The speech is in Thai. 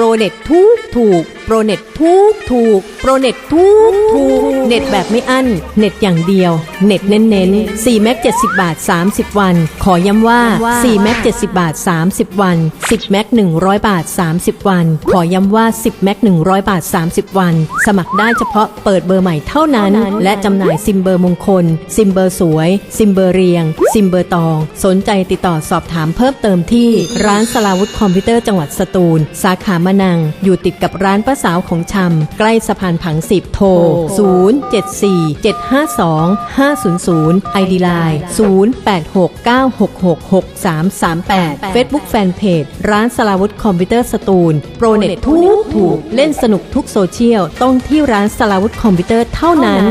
โรเน็ตทุกถูก โปรเน็ตทุกถูก โปรเน็ตทุกถูก เน็ตแบบไม่อั้น เน็ตอย่างเดียว เน็ตเน้นๆ4แม็ก70 บาท 30 วัน ขอย้ำว่า4แม็ก70 บาท 30 วัน 10แม็ก100 บาท 30 วัน ขอย้ำว่า 10แม็ก100 บาท 30 วัน สมัครได้เฉพาะเปิดเบอร์ใหม่เท่านั้น และจำหน่ายซิมเบอร์มงคล ซิมเบอร์สวย ซิมเบอร์เรียง ซิมเบอร์ตอง สนใจติดต่อสอบถามเพิ่มเติมที่ร้านสลาวุธคอมพิวเตอร์จังหวัดสตูล สาขามะนัง อยู่ติดกับร้านป้าสาวของชำใกล้สะพานผังสิบโทร 074 752 500 ID Line 0869666338 Facebook Fanpage ร้านสลาวุธคอมพิวเตอร์สตูล โปรเน็ตทุกถูก เล่นสนุกทุกโซเชียล ต้องที่ร้านสลาวุธคอมพิวเตอร์เท่านั้น